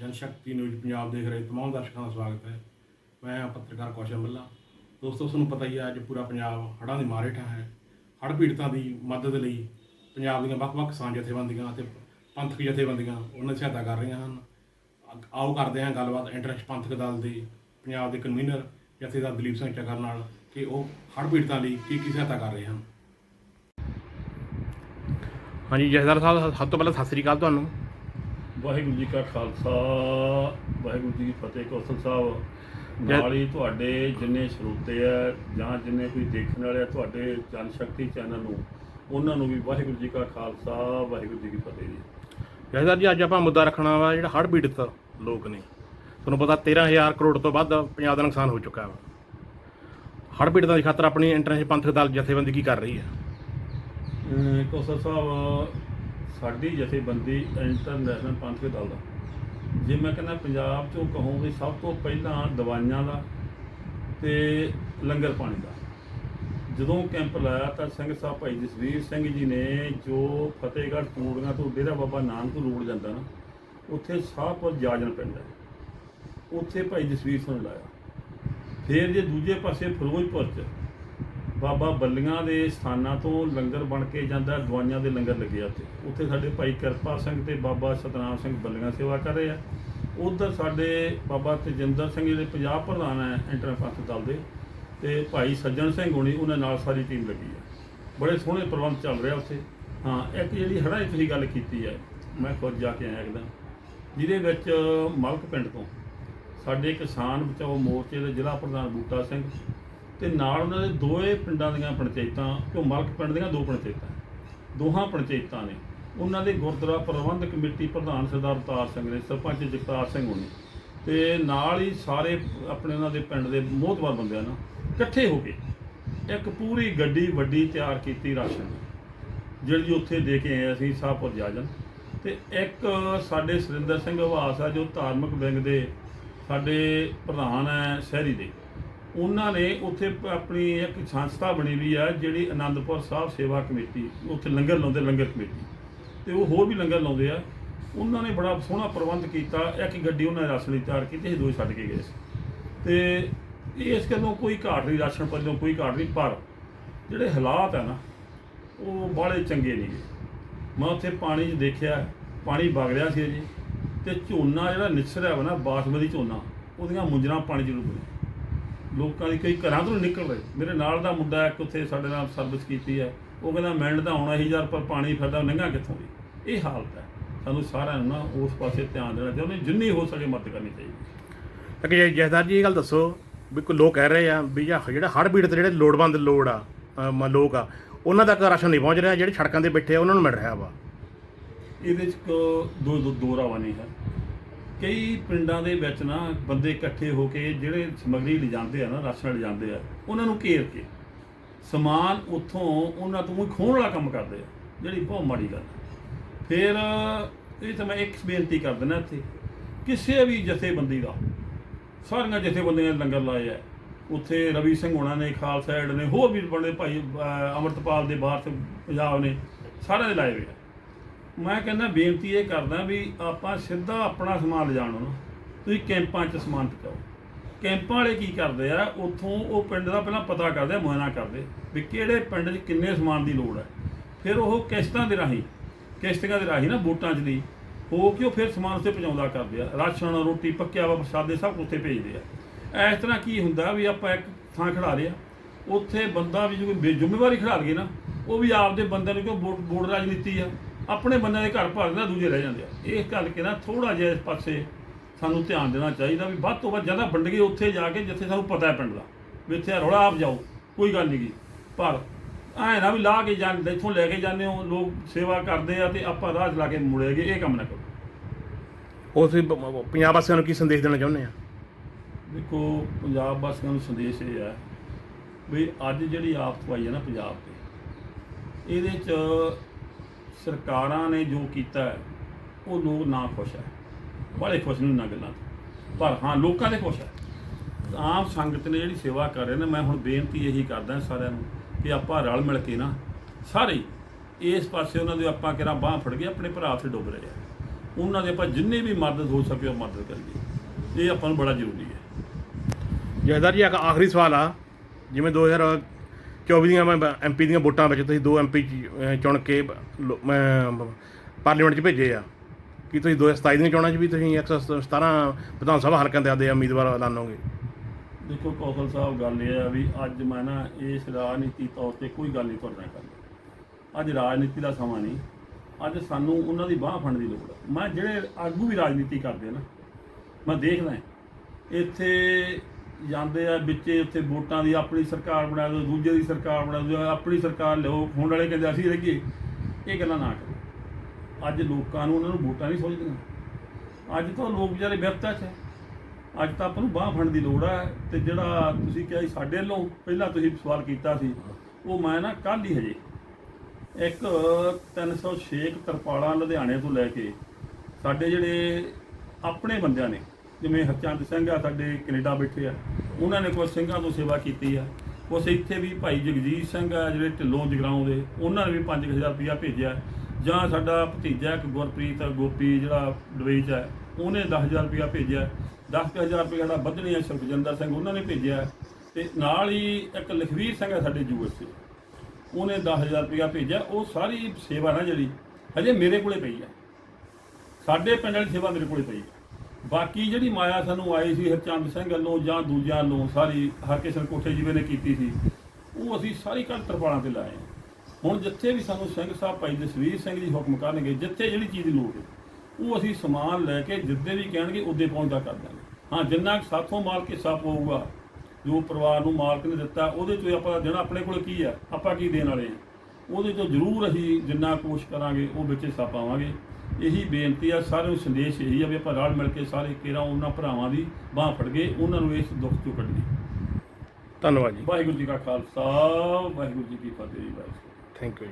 ਜਨਸ਼ਕਤੀ news Punjab ਦੇਖ ਰਹੇ ਤਮਾਮ ਦਰਸ਼ਕਾਂ ਦਾ ਸਵਾਗਤ ਹੈ ਮੈਂ ਪੱਤਰਕਾਰ ਕੌਸ਼ਲ ਮੱਲਾ ਦੋਸਤੋ ਤੁਹਾਨੂੰ ਪਤਾ ਹੀ ਹੈ ਅੱਜ ਪੂਰਾ ਪੰਜਾਬ ਹੜ੍ਹਾਂ ਦੀ ਮਾਰ ਹੇਠਾਂ ਹੈ ਹੜ੍ਹ ਪੀੜਤਾਂ ਦੀ ਮਦਦ ਲਈ ਪੰਜਾਬ ਦੀਆਂ ਵੱਖ-ਵੱਖ ਕਿਸਾਨ ਜਥੇਬੰਦੀਆਂ ਅਤੇ ਪੰਥਕ ਜਥੇਬੰਦੀਆਂ ਉਹਨਾਂ ਦੀ ਸਹਾਇਤਾ ਕਰ ਰਹੀਆਂ ਹਨ ਆਓ ਕਰਦੇ ਹਾਂ ਗੱਲਬਾਤ ਇੰਟਰਨੈਸ਼ਨਲ ਪੰਥਕ ਦਲ ਦੇ ਪੰਜਾਬ ਦੇ ਕਨਵੀਨਰ ਜਥੇਦਾਰ ਦਲੀਪ ਸਿੰਘ ਚੱਕਰ ਨਾਲ ਕਿ ਉਹ ਹੜ੍ਹ ਪੀੜਤਾਂ ਲਈ ਕੀ ਕੀ ਸਹਾਇਤਾ ਕਰ ਰਹੇ ਹਨ ਹਾਂਜੀ ਜਥੇਦਾਰ ਸਾਹਿਬ ਸਭ ਤੋਂ ਪਹਿਲਾਂ ਸਤਿ ਸ੍ਰੀ ਅਕਾਲ ਤੁਹਾਨੂੰ ਵਾਹਿਗੁਰੂ ਜੀ ਕਾ ਖਾਲਸਾ ਵਾਹਿਗੁਰੂ ਜੀ ਕੀ ਫਤਿਹ ਕੌਸਲ ਸਾਹਿਬ। ਨਾਲ ਹੀ ਤੁਹਾਡੇ ਜਿੰਨੇ ਸਰੋਤੇ ਆ ਜਾਂ ਜਿੰਨੇ ਕੋਈ ਦੇਖਣ ਵਾਲੇ ਆ ਤੁਹਾਡੇ ਜਨ ਸ਼ਕਤੀ ਚੈਨਲ ਨੂੰ ਉਹਨਾਂ ਨੂੰ ਵੀ ਵਾਹਿਗੁਰੂ ਜੀ ਕਾ ਖਾਲਸਾ ਵਾਹਿਗੁਰੂ ਜੀ ਕੀ ਫਤਿਹ ਜੀ। ਜੈਸਾ ਜੀ ਅੱਜ ਆਪਾਂ ਮੁੱਦਾ ਰੱਖਣਾ ਵਾ ਜਿਹੜਾ ਹੜ੍ਹ ਪੀੜਤ ਲੋਕ ਨੇ। ਤੁਹਾਨੂੰ ਪਤਾ 13000 ਕਰੋੜ ਤੋਂ ਵੱਧ ਪੰਜਾਬ ਦਾ ਨੁਕਸਾਨ ਹੋ ਚੁੱਕਾ ਵਾ। ਹੜ੍ਹ ਪੀੜਤਾਂ ਦੀ ਖਾਤਰ ਆਪਣੀ ਇੰਟਰਨੈਸ਼ਨਲ ਪੰਥਕ ਦਲ ਜਥੇਬੰਦੀ ਕੀ ਕਰ ਰਹੀ ਹੈ? ਕੌਸਲ ਸਾਹਿਬ ਸਾਡੀ ਜਥੇਬੰਦੀ ਇੰਟਰਨੈਸ਼ਨਲ ਪੰਥਕ ਦਲ ਦਾ। ਜੇ ਮੈਂ ਕਹਿੰਦਾ ਪੰਜਾਬ ਚੋਂ ਕਹੂੰ ਸਭ ਤੋਂ ਪਹਿਲਾਂ ਦਵਾਈਆਂ ਦਾ ਤੇ ਲੰਗਰ ਪਾਣੀ ਦਾ। ਜਦੋਂ ਕੈਂਪ ਲਾਇਆ ਤਾਂ ਸਿੰਘ ਸਾਹਿਬ ਭਾਈ ਜਸਵੀਰ ਸਿੰਘ ਜੀ ਨੇ ਜੋ ਫਤਿਹਗੜ੍ਹ ਪੂੜੀਆਂ ਤੋਂ ਡੇਰਾ ਬਾਬਾ ਨਾਨਕ ਰੋਡ ਜਾਂਦਾ ਨਾ, ਉੱਥੇ ਸਾਹਪੁਰ ਜਾਜਨ ਪਿੰਡ ਹੈ। ਉੱਥੇ ਭਾਈ ਜਸਵੀਰ ਸਿੰਘ ਨੇ ਲਾਇਆ। ਫਿਰ ਜੇ ਦੂਜੇ ਪਾਸੇ ਫਿਰੋਜ਼ਪੁਰ ਚ ਬਾਬਾ ਬੱਲੀਆਂ ਦੇ ਸਥਾਨਾਂ ਤੋਂ ਲੰਗਰ ਬਣ ਕੇ ਜਾਂਦਾ, ਦਵਾਈਆਂ ਦੇ ਲੰਗਰ ਲੱਗੇ ਆ ਉੱਥੇ। ਉੱਥੇ ਸਾਡੇ ਭਾਈ ਕਿਰਪਾ ਸਿੰਘ ਤੇ ਬਾਬਾ ਸਤਨਾਮ ਸਿੰਘ ਬੱਲੀਆਂ ਸੇਵਾ ਕਰ ਰਹੇ ਆ। ਉਧਰ ਸਾਡੇ ਬਾਬਾ ਤਜਿੰਦਰ ਸਿੰਘ ਜਿਹੜੇ ਪੰਜਾਬ ਪ੍ਰਧਾਨ ਹੈ ਇੰਟਰ ਪੰਥ ਦਲ ਦੇ। ਤੇ ਭਾਈ ਸੱਜਣ ਸਿੰਘ ਹੋਣੀ ਉਹਨਾਂ ਨਾਲ ਸਾਰੀ ਟੀਮ ਲੱਗੀ ਹੈ ਬੜੇ ਸੋਹਣੇ ਪ੍ਰਬੰਧ ਚੱਲ ਰਿਹਾ ਉੱਥੇ। ਹਾਂ, ਇੱਕ ਜਿਹੜੀ ਹੜ੍ਹਾਂ ਤੁਸੀਂ ਗੱਲ ਕੀਤੀ ਹੈ, ਮੈਂ ਖੁਦ ਜਾ ਕੇ ਆਇਆ ਇੱਕਦਮ ਜਿਹਦੇ ਵਿੱਚ ਮਲਕ ਪਿੰਡ ਤੋਂ ਸਾਡੇ ਕਿਸਾਨ ਬਚਾਓ ਮੋਰਚੇ ਦੇ ਜ਼ਿਲ੍ਹਾ ਪ੍ਰਧਾਨ ਬੂਟਾ ਸਿੰਘ ਤੇ ਨਾਲ ਉਹਨਾਂ ਦੇ ਦੋਵੇਂ ਪਿੰਡਾਂ ਦੀਆਂ ਪੰਚਾਇਤਾਂ, ਕਿਉਂ ਮਲਕ ਪਿੰਡ ਦੀਆਂ ਦੋ ਪੰਚਾਇਤਾਂ ਦੋਹਾਂ ਪੰਚਾਇਤਾਂ ਨੇ। ਉਹਨਾਂ ਦੇ ਗੁਰਦੁਆਰਾ ਪ੍ਰਬੰਧਕ ਕਮੇਟੀ ਪ੍ਰਧਾਨ ਸਰਦਾਰ ਅਵਤਾਰ ਸਿੰਘ ਨੇ, ਸਰਪੰਚ ਜਗਤਾਰ ਸਿੰਘ ਹੋਣੀ ਤੇ ਨਾਲ ਹੀ ਸਾਰੇ ਆਪਣੇ ਉਹਨਾਂ ਦੇ ਪਿੰਡ ਦੇ ਮੋਹਤਵਾਰ ਬੰਦਿਆਂ ਨਾਲ ਇਕੱਠੇ ਹੋ ਕੇ ਇੱਕ ਪੂਰੀ ਗੱਡੀ ਵੱਡੀ ਤਿਆਰ ਕੀਤੀ ਰਾਸ਼ਨ ਜਿਹੜੀ ਉੱਥੇ ਦੇ ਕੇ ਆਏ ਅਸੀਂ ਸਾਹਪੁਰ ਜਾਜਨ ਤੇ ਇੱਕ ਸਾਡੇ ਸੁਰਿੰਦਰ ਸਿੰਘ ਹਵਾਸ ਆ, ਜੋ ਧਾਰਮਿਕ ਵਿੰਗ ਦੇ ਸਾਡੇ ਪ੍ਰਧਾਨ ਹੈ ਸ਼ਹਿਰੀ ਦੇ। ਉਹਨਾਂ ਨੇ ਉੱਥੇ ਆਪਣੀ ਇੱਕ ਸੰਸਥਾ ਬਣੀ ਵੀ ਆ, ਜਿਹੜੀ ਆਨੰਦਪੁਰ ਸਾਹਿਬ ਸੇਵਾ ਕਮੇਟੀ, ਉੱਥੇ ਲੰਗਰ ਲਾਉਂਦੇ, ਲੰਗਰ ਕਮੇਟੀ। ਤੇ ਉਹ ਹੋਰ ਵੀ ਲੰਗਰ ਲਾਉਂਦੇ ਆ। ਉਹਨਾਂ ਨੇ ਬੜਾ ਸੋਹਣਾ ਪ੍ਰਬੰਧ ਕੀਤਾ, ਇੱਕ ਗੱਡੀ ਉਹਨਾਂ ਨੇ ਰਾਸ਼ਨ ਦੀ ਤਿਆਰ ਕੀਤੀ ਸੀ ਦੋ ਛੱਡ ਕੇ ਗਏ ਸੀ। ਤੇ ਇਸ ਗੱਲੋਂ ਕੋਈ ਘਾਟ ਨਹੀਂ, ਰਾਸ਼ਨ ਪੱਲੋਂ ਕੋਈ ਘਾਟ ਨਹੀਂ, ਪਰ ਜਿਹੜੇ ਹਾਲਾਤ ਆ ਨਾ, ਉਹ ਬਾਹਲੇ ਚੰਗੇ ਨਹੀਂ ਮੈਂ ਉੱਥੇ ਪਾਣੀ 'ਚ ਦੇਖਿਆ, ਪਾਣੀ ਵਗ ਰਿਹਾ ਸੀ ਜੀ ਤੇ ਝੋਨਾ ਜਿਹੜਾ ਨਿਸਰਿਆ ਵਾ ਨਾ, ਬਾਸਮਤੀ ਝੋਨਾ, ਉਹਦੀਆਂ ਮੁੰਜਰਾਂ ਪਾਣੀ 'ਚ ਡੁੱਬ ਗਈਆਂ। ਲੋਕਾਂ ਦੀ ਕਈ ਘਰਾਂ ਤੋਂ ਨਿਕਲ ਰਹੇ। ਮੇਰੇ ਨਾਲ ਦਾ ਮੁੰਡਾ ਇੱਕ ਉੱਥੇ ਸਾਡੇ ਨਾਲ ਸਰਵਿਸ ਕੀਤੀ ਹੈ ਉਹ ਕਹਿੰਦਾ ਮਿੰਟ ਤਾਂ ਆਉਣਾ ਹੀ ਯਾਰ ਪਰ ਪਾਣੀ ਫਿਰਦਾ ਨੰਗਾ ਕਿੱਥੋਂ ਦੀ ਇਹ ਹਾਲਤ ਹੈ। ਸਾਨੂੰ ਸਾਰਿਆਂ ਨੂੰ ਨਾ ਉਸ ਪਾਸੇ ਧਿਆਨ ਦੇਣਾ ਚਾਹੁੰਦੇ ਜਿੰਨੀ ਹੋ ਸਕੇ ਮਦਦ ਕਰਨੀ ਚਾਹੀਦੀ ਤਾਂ ਕਿ ਜੈਸਦਾਰ ਜੀ ਇਹ ਗੱਲ ਦੱਸੋ ਵੀ ਕੋਈ ਲੋਕ ਕਹਿ ਰਹੇ ਆ ਵੀ ਜਿਹੜਾ ਹੜ੍ਹ ਪੀੜਤ ਜਿਹੜੇ ਲੋੜਵੰਦ ਲੋੜ ਆ ਲੋਕ ਆ ਉਹਨਾਂ ਤੱਕ ਰਾਸ਼ਨ ਨਹੀਂ ਪਹੁੰਚ ਰਿਹਾ ਜਿਹੜੇ ਸੜਕਾਂ ਤੇ ਬੈਠੇ ਆ ਉਹਨਾਂ ਨੂੰ ਮਿਲ ਰਿਹਾ ਵਾ। ਇਹਦੇ ਚ ਕੋ ਦੋ ਦੋ ਦੋ ਰਾਵਾਂ ਨਹੀਂ ਹੈ ਕਈ ਪਿੰਡਾਂ ਦੇ ਵਿੱਚ ਨਾ ਬੰਦੇ ਇਕੱਠੇ ਹੋ ਕੇ ਜਿਹੜੇ ਸਮੱਗਰੀ ਲਿਜਾਂਦੇ ਆ ਨਾ ਰਾਸ਼ਨ ਲਿਜਾਂਦੇ ਆ ਉਹਨਾਂ ਨੂੰ ਘੇਰ ਕੇ ਸਮਾਨ ਉੱਥੋਂ ਉਹਨਾਂ ਤੋਂ ਖੋਹਣ ਵਾਲਾ ਕੰਮ ਕਰਦੇ ਆ ਜਿਹੜੀ ਬਹੁਤ ਮਾੜੀ ਗੱਲ ਹੈ। ਫਿਰ ਇਹ ਤਾਂ ਮੈਂ ਇੱਕ ਬੇਨਤੀ ਕਰ ਦਿੰਦਾ ਇੱਥੇ ਕਿਸੇ ਵੀ ਜਥੇਬੰਦੀ ਦਾ ਸਾਰੀਆਂ ਜਥੇਬੰਦੀਆਂ ਨੇ ਲੰਗਰ ਲਾਏ ਆ ਉੱਥੇ ਰਵੀ ਸਿੰਘ ਹੋਣਾ ਨੇ ਖਾਲਸਾ ਐਡ ਨੇ ਹੋਰ ਵੀ ਬੜੇ ਭਾਈ ਅਹ, ਅਮਰਤਪਾਲ ਦੇ ਬਾਹਰ ਤੋਂ ਪੰਜਾਬ ਨੇ ਸਾਰਿਆਂ ਦੇ ਲਾਏ ਹੋਏ ਆ ਮੈਂ ਕਹਿੰਦਾ ਬੇਨਤੀ ਇਹ ਕਰਦਾ ਵੀ ਆਪਾਂ ਸਿੱਧਾ ਆਪਣਾ ਸਮਾਨ ਲਿਜਾਣ ਨਾ। ਤੁਸੀਂ ਕੈਂਪਾਂ 'ਚ ਸਮਾਨ ਪਹੁੰਚਾਓ ਕੈਂਪਾਂ ਵਾਲੇ ਕੀ ਕਰਦੇ ਆ, ਉੱਥੋਂ ਉਹ ਪਿੰਡ ਦਾ ਪਹਿਲਾਂ ਪਤਾ ਕਰਦੇ ਆ, ਮੁਆਇਨਾ ਕਰਦੇ ਵੀ ਕਿਹੜੇ ਪਿੰਡ 'ਚ ਕਿੰਨੇ ਸਮਾਨ ਦੀ ਲੋੜ ਹੈ। ਫਿਰ ਉਹ ਕਿਸ਼ਤਾਂ ਦੇ ਰਾਹੀਂ ਕਿਸ਼ਤਾਂ ਦੇ ਰਾਹੀਂ ਨਾ ਵੋਟਾਂ 'ਚ ਦੀ ਹੋ ਕੇ ਉਹ ਫਿਰ ਸਮਾਨ ਉੱਥੇ ਪਹੁੰਚਾਉਂਦਾ ਕਰਦੇ ਆ। ਰਾਸ਼ਨ, ਰੋਟੀ, ਪੱਕਿਆ ਵਾ ਪ੍ਰਸ਼ਾਦੇ ਸਭ ਉੱਥੇ ਭੇਜਦੇ ਆ। ਇਸ ਤਰ੍ਹਾਂ ਕੀ ਹੁੰਦਾ ਵੀ ਆਪਾਂ ਇੱਕ ਥਾਂ ਖੜਾ ਰਹੇ ਉੱਥੇ ਬੰਦਾ ਵੀ ਜੋ ਕੋਈ ਜ਼ਿੰਮੇਵਾਰੀ ਖੜਾ ਲਈਏ ਨਾ, ਉਹ ਵੀ ਆਪਦੇ ਬੰਦੇ ਨੂੰ ਕਿਉਂ ਵੋਟ ਵੋਟ ਰਾਜਨੀਤੀ ਆ? ਆਪਣੇ ਬੰਦਿਆਂ ਦੇ ਘਰ ਭਰ ਦਿੰਦਾ ਦੂਜੇ ਰਹਿ ਜਾਂਦੇ ਆ। ਇਸ ਕਰਕੇ ਨਾ ਥੋੜਾ ਜਿਹਾ ਇਸ ਪਾਸੇ ਸਾਨੂੰ ਧਿਆਨ ਦੇਣਾ ਚਾਹੀਦਾ ਵੀ ਵੱਧ ਤੋਂ ਵੱਧ ਜ਼ਿਆਦਾ ਵੰਡ ਗਏ ਉੱਥੇ ਜਾ ਕੇ ਜਿੱਥੇ ਸਾਨੂੰ ਪਤਾ ਹੈ ਪਿੰਡ ਦਾ ਵੀ ਇੱਥੇ ਰੌਲਾ ਆਪ ਜਾਓ ਕੋਈ ਗੱਲ ਨਹੀਂ ਪਰ ਐ ਨਾ ਵੀ ਲਾ ਕੇ ਜਾਂਦੇ ਇੱਥੋਂ ਲੈ ਕੇ ਜਾਂਦੇ ਹੋ ਲੋਕ ਸੇਵਾ ਕਰਦੇ ਆ ਤੇ ਆਪਾਂ 'ਚ ਲਾ ਕੇ ਮੁੜੇਗੇ ਇਹ ਕੰਮ ਨਾ ਕਰੋ। ਬ- ਬ- ਪੰਜਾਬ ਵਾਸੀਆਂ ਨੂੰ ਕੀ ਸੰਦੇਸ਼ ਦੇਣਾ ਚਾਹੁੰਦੇ ਆ? ਦੇਖੋ ਪੰਜਾਬ ਵਾਸੀਆਂ ਨੂੰ ਸੰਦੇਸ਼ ਇਹ ਹੈ ਵੀ ਅੱਜ ਜਿਹੜੀ ਆਫਤ ਆਈ ਹੈ ਨਾ ਪੰਜਾਬ ਤੇ ਇਹਦੇ 'ਚ ਸਰਕਾਰਾਂ ਨੇ ਜੋ ਕੀਤਾ ਹੈ, ਉਹ ਲੋਕ ਨਾ ਖੁਸ਼ ਹੈ। ਬੜੇ ਖੁਸ਼ ਨਹੀਂ ਨਾ ਗੱਲਾਂ ਤੋਂ। ਪਰ ਹਾਂ ਲੋਕਾਂ ਦੇ ਖੁਸ਼ ਹੈ। ਆਮ ਸੰਗਤ ਨੇ ਜਿਹੜੀ ਸੇਵਾ ਕਰ ਰਹੇ ਨੇ ਮੈਂ ਹੁਣ ਬੇਨਤੀ ਇਹੀ ਕਰਦਾ ਸਾਰਿਆਂ ਨੂੰ ਕਿ ਆਪਾਂ ਰਲ ਮਿਲ ਕੇ ਨਾ ਸਾਰੇ ਇਸ ਪਾਸੇ ਉਹਨਾਂ ਦੇ ਆਪਾਂ ਕਿਹੜਾ ਬਾਹ ਫੜ ਗਏ ਆਪਣੇ ਭਰਾ ਉੱਥੇ ਡੁੱਬ ਰਹੇ ਆ। ਉਹਨਾਂ ਦੇ ਆਪਾਂ ਜਿੰਨੀ ਵੀ ਮਦਦ ਹੋ ਸਕੇ ਉਹ ਮਦਦ ਕਰੀਏ। ਇਹ ਆਪਾਂ ਨੂੰ ਬੜਾ ਜ਼ਰੂਰੀ ਹੈ। ਜਹਦਰ ਜੀ ਇੱਕ ਆਖਰੀ ਸਵਾਲ ਆ। ਜਿਵੇਂ 2024 ਦੀਆਂ ਮੈਂ ਐਮਪੀ ਦੀਆਂ ਵੋਟਾਂ ਵਿੱਚ ਤੁਸੀਂ ਦੋ ਐਮਪੀ ਚੁਣ ਕੇ ਪਾਰਲੀਮੈਂਟ 'ਚ ਭੇਜੇ ਆ। ਕੀ ਤੁਸੀਂ 2027 ਦੀਆਂ ਚੋਣਾਂ 'ਚ ਵੀ ਤੁਸੀਂ 117 ਵਿਧਾਨ ਸਭਾ ਹਲਕਿਆਂ ਦੇ ਆਦੇ ਉਮੀਦਵਾਰ ਐਲਾਨੋਗੇ? ਦੇਖੋ, ਕੌਸ਼ਲ ਸਾਹਿਬ, ਗੱਲ ਇਹ ਆ ਵੀ ਅੱਜ ਮੈਂ ਨਾ ਇਸ ਰਾਜਨੀਤੀ ਤੌਰ ਤੇ ਕੋਈ ਗੱਲ ਨਹੀਂ ਤੁਹਾਡੇ ਨਾਲ ਕਰਨੀ। ਅੱਜ ਰਾਜਨੀਤੀ ਦਾ ਸਮਾਂ ਨਹੀਂ। ਅੱਜ ਸਾਨੂੰ ਉਹਨਾਂ ਦੀ ਬਾਹ ਫੜਨ ਦੀ ਲੋੜ ਹੈ ਮੈਂ ਜਿਹੜੇ ਆਗੂ ਵੀ ਰਾਜਨੀਤੀ ਕਰਦੇ ਆ ਨਾ, ਮੈਂ ਦੇਖਦਾ ਇੱਥੇ ਜਾਂਦੇ ਆ ਵਿੱਚੇ ਉੱਥੇ ਵੋਟਾਂ ਦੀ, ਆਪਣੀ ਸਰਕਾਰ ਬਣਾ ਦਿਓ, ਦੂਜੇ ਦੀ ਸਰਕਾਰ ਬਣਾ ਦਿਓ, ਆਪਣੀ ਸਰਕਾਰ ਲਿਓ ਹੋਣ ਵਾਲੇ ਕਹਿੰਦੇ ਅਸੀਂ ਰਹੀਏ। ਇਹ ਗੱਲਾਂ ਨਾ ਕਰੋ। ਅੱਜ ਲੋਕਾਂ ਨੂੰ ਉਹਨਾਂ ਨੂੰ ਵੋਟਾਂ ਨਹੀਂ ਸੋਚਦੀਆਂ ਅੱਜ ਤਾਂ ਲੋਕ ਵਿਚਾਰੇ ਵਿਅਸਤਾ 'ਚ ਹੈ ਅੱਜ ਤਾਂ ਆਪਾਂ ਨੂੰ ਬਾਹ ਫੜਨ ਦੀ ਲੋੜ ਹੈ ਤੇ ਜਿਹੜਾ ਤੁਸੀਂ ਕਿਹਾ ਸੀ ਸਾਡੇ ਵੱਲੋਂ, ਪਹਿਲਾਂ ਤੁਸੀਂ ਸਵਾਲ ਕੀਤਾ ਸੀ, ਉਹ ਮੈਂ ਨਾ ਕੱਲ੍ਹ ਹੀ ਹਜੇ ਇੱਕ 306 ਤਰਪਾਲਾਂ ਲੁਧਿਆਣੇ ਤੋਂ ਲੈ ਕੇ ਸਾਡੇ ਜਿਹੜੇ ਆਪਣੇ ਬੰਦਿਆਂ ਨੇ ਜਿਵੇਂ ਹਰਚੰਦ ਸਿੰਘ ਆ ਸਾਡੇ ਕੈਨੇਡਾ ਬੈਠੇ ਆ, ਉਹਨਾਂ ਨੇ ਕੁਝ ਸਿੰਘਾਂ ਤੋਂ ਸੇਵਾ ਕੀਤੀ ਆ। ਕੁਛ ਇੱਥੇ ਵੀ ਭਾਈ ਜਗਜੀਤ ਸਿੰਘ ਆ ਜਿਹੜੇ ਢਿੱਲੋਂ ਜਗਰਾਉਂ ਦੇ, ਉਹਨਾਂ ਨੇ ਵੀ 5000 ਰੁਪਇਆ ਭੇਜਿਆ। ਜਾਂ ਸਾਡਾ ਭਤੀਜਾ ਇੱਕ ਗੁਰਪ੍ਰੀਤ ਗੋਪੀ ਜਿਹੜਾ ਦੁਬਈ 'ਚ ਹੈ ਉਹਨੇ 10000 ਰੁਪਇਆ ਭੇਜਿਆ। 10000 ਰੁਪਇਆ ਜਿਹੜਾ ਵਧਣੀ ਹੈ ਸੁਖਜਿੰਦਰ ਸਿੰਘ, ਉਹਨਾਂ ਨੇ ਭੇਜਿਆ। ਤੇ ਨਾਲ ਹੀ ਇੱਕ ਲਖਵੀਰ ਸਿੰਘ ਹੈ ਸਾਡੇ ਯੂਐਸਏ ਉਹਨੇ 10000 ਰੁਪਇਆ ਭੇਜਿਆ। ਉਹ ਸਾਰੀ ਸੇਵਾ ਨਾ ਜਿਹੜੀ, ਹਜੇ ਮੇਰੇ ਕੋਲੇ ਪਈ ਆ। ਸਾਡੇ ਪਿੰਡ ਵਾਲੀ ਸੇਵਾ ਮੇਰੇ ਕੋਲੇ ਪਈ ਆ। ਬਾਕੀ ਜਿਹੜੀ ਮਾਇਆ ਸਾਨੂੰ ਆਈ ਸੀ, ਹਰਚੰਦ ਸਿੰਘ ਵੱਲੋਂ ਜਾਂ ਦੂਜਿਆਂ ਵੱਲੋਂ, ਸਾਰੀ ਹਰਕਿਸ਼ਨ ਕੋਠੇ ਜਿਵੇਂ ਨੇ ਕੀਤੀ ਸੀ, ਉਹ ਅਸੀਂ ਸਾਰੀ ਕੱਲ ਤਰਪਾਲਾਂ ਤੇ ਲਾਏ ਆ। ਹੁਣ ਜਿੱਥੇ ਵੀ ਸਾਨੂੰ ਸਿੰਘ ਸਾਹਿਬ ਭਾਈ ਜਸਵੀਰ ਸਿੰਘ ਜੀ ਹੁਕਮ ਕਰਨਗੇ, ਜਿੱਥੇ ਜਿਹੜੀ ਚੀਜ਼ ਦੀ ਲੋੜ ਹੈ, ਉਹ ਅਸੀਂ ਸਮਾਨ ਲੈ ਕੇ ਜਿੱਦੇ ਵੀ ਕਹਿਣਗੇ ਉੱਦੇ ਪਹੁੰਚਦਾ ਕਰ ਦਾਂਗੇ ਹਾਂ, ਜਿੰਨਾ ਕੁ ਸਾਥੋਂ ਮਾਲ ਕੇ ਸਾ ਪਊਗਾ ਜੋ ਪਰਿਵਾਰ ਨੂੰ ਮਾਲਕ ਨੇ ਦਿੱਤਾ, ਉਹਦੇ ਚੋਂ ਆਪਾਂ ਜਿਹੜਾ ਆਪਣੇ ਕੋਲ ਕੀ ਆ, ਆਪਾਂ ਕੀ ਦੇਣ ਵਾਲੇ ਆ? ਉਹਦੇ 'ਚੋਂ ਜ਼ਰੂਰ ਅਸੀਂ ਜਿੰਨਾ ਕੋਸ਼ਿਸ਼ ਕਰਾਂਗੇ, ਉਹ ਵਿੱਚ ਹਿੱਸਾ ਪਾਵਾਂਗੇ ਇਹੀ ਬੇਨਤੀ ਆ ਸਾਰਿਆਂ ਨੂੰ ਸੰਦੇਸ਼ ਇਹੀ ਆ ਵੀ ਆਪਾਂ ਰਲ ਮਿਲ ਕੇ ਸਾਰੇ ਕੇਰਾ ਉਹਨਾਂ ਭਰਾਵਾਂ ਦੀ ਬਾਹ ਫੜ ਕੇ ਉਹਨਾਂ ਨੂੰ ਇਸ ਦੁੱਖ ਚੋਂ ਕੱਢੀਏ। ਧੰਨਵਾਦ ਜੀ। ਵਾਹਿਗੁਰੂ ਜੀ ਕਾ ਖਾਲਸਾ ਵਾਹਿਗੁਰੂ ਜੀ ਕੀ ਫਤਿਹ ਜੀ ਵਾਹਿਗੁਰੂ ਥੈਂਕ ਯੂ